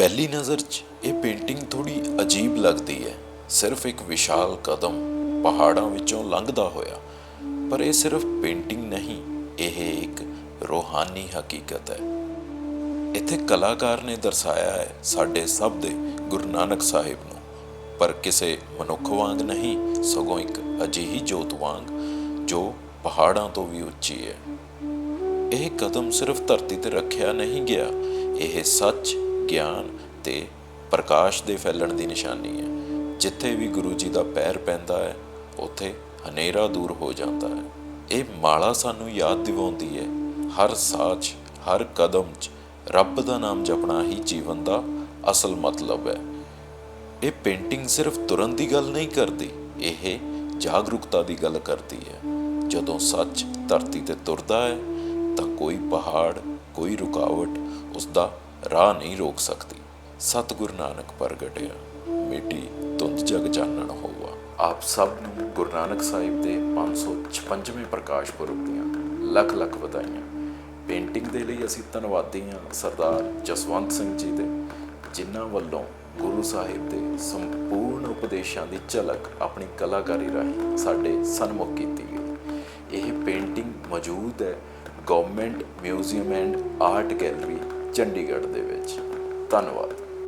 ਪਹਿਲੀ ਨਜ਼ਰ 'ਚ ਇਹ ਪੇਂਟਿੰਗ ਥੋੜੀ ਅਜੀਬ ਲੱਗਦੀ ਹੈ। ਸਿਰਫ ਇੱਕ ਵਿਸ਼ਾਲ ਕਦਮ ਪਹਾੜਾਂ ਵਿੱਚੋਂ ਲੰਘਦਾ ਹੋਇਆ, ਪਰ ਇਹ ਸਿਰਫ ਪੇਂਟਿੰਗ ਨਹੀਂ, ਇਹ ਇੱਕ ਰੋਹਾਨੀ ਹਕੀਕਤ ਹੈ। ਇੱਥੇ ਕਲਾਕਾਰ ਨੇ ਦਰਸਾਇਆ ਹੈ ਸਾਡੇ ਸਭ ਦੇ ਗੁਰੂ ਨਾਨਕ ਸਾਹਿਬ ਨੂੰ, ਪਰ ਕਿਸੇ ਮਨੁੱਖ ਵਾਂਗ ਨਹੀਂ, ਸਗੋਂ ਇੱਕ ਅਜਿਹੀ ਜੋਤ ਵਾਂਗ, ਜੋ ਪਹਾੜਾਂ ਤੋਂ ਵੀ ਉੱਚੀ ਹੈ। ਇਹ ਕਦਮ ਸਿਰਫ ਧਰਤੀ ਤੇ ਰੱਖਿਆ ਨਹੀਂ ਗਿਆ, ਇਹ ਸੱਚ ਗਿਆਨ ਤੇ ਪ੍ਰਕਾਸ਼ ਦੇ ਫੈਲਣ ਦੀ ਨਿਸ਼ਾਨੀ ਹੈ। ਜਿੱਥੇ ਵੀ ਗੁਰੂ ਜੀ ਦਾ ਪੈਰ ਪੈਂਦਾ ਹੈ, ਉੱਥੇ ਹਨੇਰਾ ਦੂਰ ਹੋ ਜਾਂਦਾ ਹੈ। ਇਹ ਮਾਲਾ ਸਾਨੂੰ ਯਾਦ ਦਿਵਾਉਂਦੀ ਹੈ, ਹਰ ਸਾਚ, ਹਰ ਕਦਮ 'ਚ ਰੱਬ ਦਾ ਨਾਮ ਜਪਣਾ ਹੀ ਜੀਵਨ ਦਾ ਅਸਲ ਮਤਲਬ ਹੈ। ਇਹ ਪੇਂਟਿੰਗ ਸਿਰਫ ਤੁਰਨ ਦੀ ਗੱਲ ਨਹੀਂ ਕਰਦੀ, ਇਹ ਜਾਗਰੂਕਤਾ ਦੀ ਗੱਲ ਕਰਦੀ ਹੈ। ਜਦੋਂ ਸੱਚ ਧਰਤੀ ਤੇ ਤੁਰਦਾ ਹੈ, ਤਾਂ ਕੋਈ ਪਹਾੜ, ਕੋਈ ਰੁਕਾਵਟ ਉਸ ਦਾ ਰਾਹ ਨਹੀਂ ਰੋਕ ਸਕਦੀ। ਸਤਿਗੁਰੂ ਨਾਨਕ ਪ੍ਰਗਟਿਆ, ਮੇਟੀ ਧੁੰਦ ਜਗ ਜਾਣਨ ਹੋਵਾ ਆਪ ਸਭ ਨੂੰ ਗੁਰੂ ਨਾਨਕ ਸਾਹਿਬ ਦੇ 556ਵੇਂ ਪ੍ਰਕਾਸ਼ ਪੁਰਬ ਦੀਆਂ ਲੱਖ ਲੱਖ ਵਧਾਈਆਂ। ਪੇਂਟਿੰਗ ਦੇ ਲਈ ਅਸੀਂ ਧੰਨਵਾਦੀ ਹਾਂ ਸਰਦਾਰ ਜਸਵੰਤ ਸਿੰਘ ਜੀ ਦੇ, ਜਿਨ੍ਹਾਂ ਵੱਲੋਂ ਗੁਰੂ ਸਾਹਿਬ ਦੇ ਸੰਪੂਰਨ ਉਪਦੇਸ਼ਾਂ ਦੀ ਝਲਕ ਆਪਣੀ ਕਲਾਕਾਰੀ ਰਾਹੀਂ ਸਾਡੇ ਸਨਮੁਖ ਕੀਤੀ ਗਈ। ਇਹ ਪੇਂਟਿੰਗ ਮੌਜੂਦ ਹੈ government museum and art gallery Chandigarh ਦੇ ਵਿੱਚ। ਧੰਨਵਾਦ।